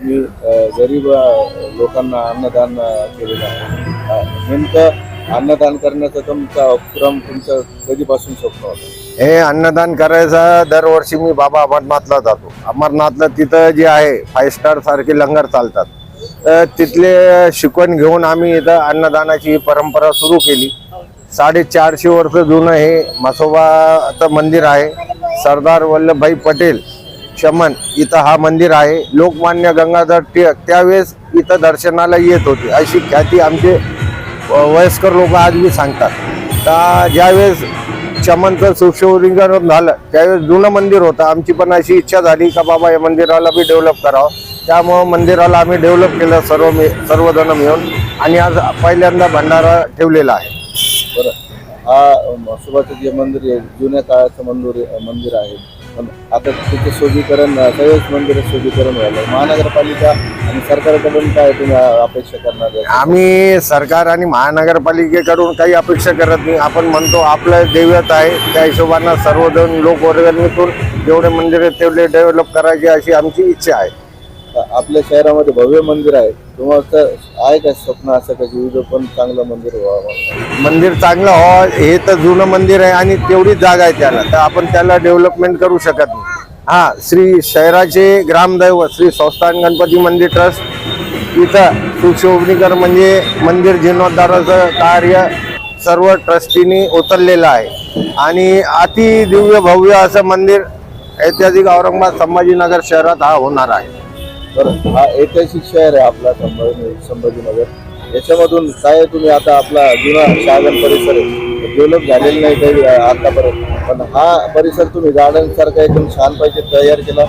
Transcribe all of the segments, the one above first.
तुम्ही गरीब लोकांना अन्नदान केलेलं आहे. नेमकं अन्नदान करण्याचा तुमचा उपक्रम तुमचं कधीपासून स्वप्न होतं? हे अन्नदान करायचं दरवर्षी मी बाबा अमरनाथला जातो. अमरनाथला तिथं जे आहे फाईव्ह स्टार सारखे लंगर चालतात. तर तिथले शिकवण घेऊन आम्ही इथं अन्नदानाची परंपरा सुरू केली. साडेचारशे वर्ष जुनं हे म्हसोबाचं मंदिर आहे. सरदार वल्लभभाई पटेल शमन इथं हा मंदिर आहे. लोकमान्य गंगाधर टिळक त्यावेळेस इथं दर्शनाला येत होते. अशी ख्याती आमचे व- वयस्कर लोक आजही सांगतात. तर ज्यावेळेस चमनचं सुशोभीकरण झालं त्यावेळेस जुनं मंदिर होतं. आमची पण अशी इच्छा झाली का बाबा या मंदिराला बी डेव्हलप करावं. त्यामुळं मंदिराला आम्ही डेव्हलप केलं सर्व मे सर्वजण मिळून. आणि आज पहिल्यांदा भंडारा ठेवलेला आहे. बरं. हा सुभाषचं जे मंदिर आहे जुन्या काळाचं मंदिर मंदिर आहे. आता त्याचं शोभीकरण अ, सगळेच मंदिर शोभीकरण व्हायला. महानगरपालिका आणि सरकारकडून काय तुम्ही अपेक्षा करणार आहे? आम्ही सरकार आणि महानगरपालिकेकडून काही अपेक्षा करत नाही. आपण म्हणतो आपलं दैवत आहे. त्या हिशोबानं सर्वजण लोक जेवढे मंदिर तेवढे डेव्हलप करायची अशी आमची इच्छा आहे. आपल्या शहरामध्ये भव्य मंदिर आहे. तुम्हाला आहे का स्वप्न असं का जीवजो पण चांगलं मंदिर व्हावं मंदिर चांगलं हो हे तर जुनं मंदिर आहे आणि तेवढीच जागा आहे त्याला. तर आपण त्याला डेव्हलपमेंट करू शकत नाही. हा श्री शहराचे ग्रामदैव श्री संस्थान गणपती मंदिर ट्रस्ट इथं सुशोभनीकर म्हणजे मंदिर जीर्णोद्धाराचं कार्य सर्व ट्रस्टीनी उतरलेलं आहे. आणि अतिदिव्य भव्य असं मंदिर ऐतिहासिक औरंगाबाद संभाजीनगर शहरात हा होणार आहे. तर हा ऐतिहासिक शहर आहे आपला संभाजी संभाजीनगर. याच्यामधून काय तुम्ही आता आपला जुना शहागण परिसर आहे. डेव्हलप झालेला नाही काही आतापर्यंत. पण हा परिसर तुम्ही गार्डन सारखा एकदम छानपैकी तयार केला.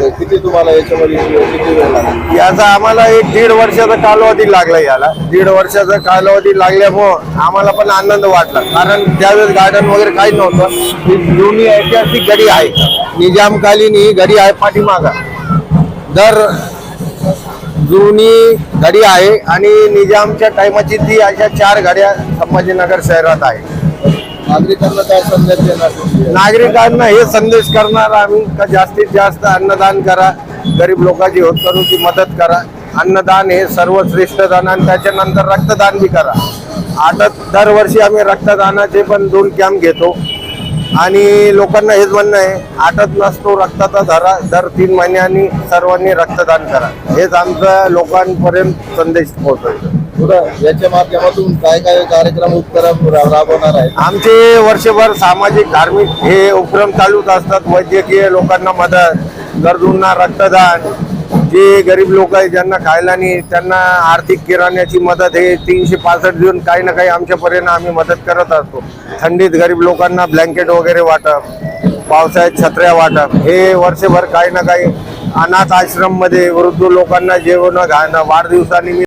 तर किती तुम्हाला याच्यामध्ये किती वेळ लागला? याचा आम्हाला एक दीड वर्षाचा कालावधी लागला याला. दीड वर्षाचा कालावधी लागल्यामुळं आम्हाला पण आनंद वाटला. कारण त्यावेळेस गार्डन वगैरे काही नव्हतं. ही जुनी ऐतिहासिक गडी आहे. निजामकालीन ही गडी आहे पाठीमागा. दर जुनी गडी आहे आणि निजामच्या टायमाची ती अशा चार गाड्या संभाजीनगर शहरात आहे. नागरिकांना काय संदेश देणार? नागरिकांना हे संदेश करणार आम्ही का जास्तीत जास्त अन्नदान करा गरीब लोकांची होत करूची मदत करा. अन्नदान हे सर्वश्रेष्ठ दान आणि त्याच्यानंतर रक्तदान बी करा. आता दरवर्षी आम्ही रक्तदानाचे पण दोन कॅम्प घेतो. आणि लोकांना हेच म्हणणं आहे आटत नसतो रक्ताचा धरा दर तीन महिन्यांनी सर्वांनी रक्तदान करा. हेच आमचा लोकांपर्यंत संदेश पोहोचवतो याच्या माध्यमातून काय काय कार्यक्रम उपक्रम राबवणार आहे आमचे वर्षभर सामाजिक धार्मिक हे उपक्रम चालूच असतात. वैद्यकीय लोकांना मदत गरजूंना रक्तदान जे गरीब लोक आहे ज्यांना खायला नाही त्यांना आर्थिक किराण्याची मदत हे तीनशे पासष्ट देऊन काही ना काही आमच्यापर्यंत आम्ही मदत करत असतो. थंडीत गरीब लोकांना ब्लँकेट वगैरे वाटप पावसाळ्यात छत्र्या वाटप हे वर्षभर काही ना काही अनाथ आश्रममध्ये वृद्ध लोकांना जेवण घालणं वाढदिवसानिमित्त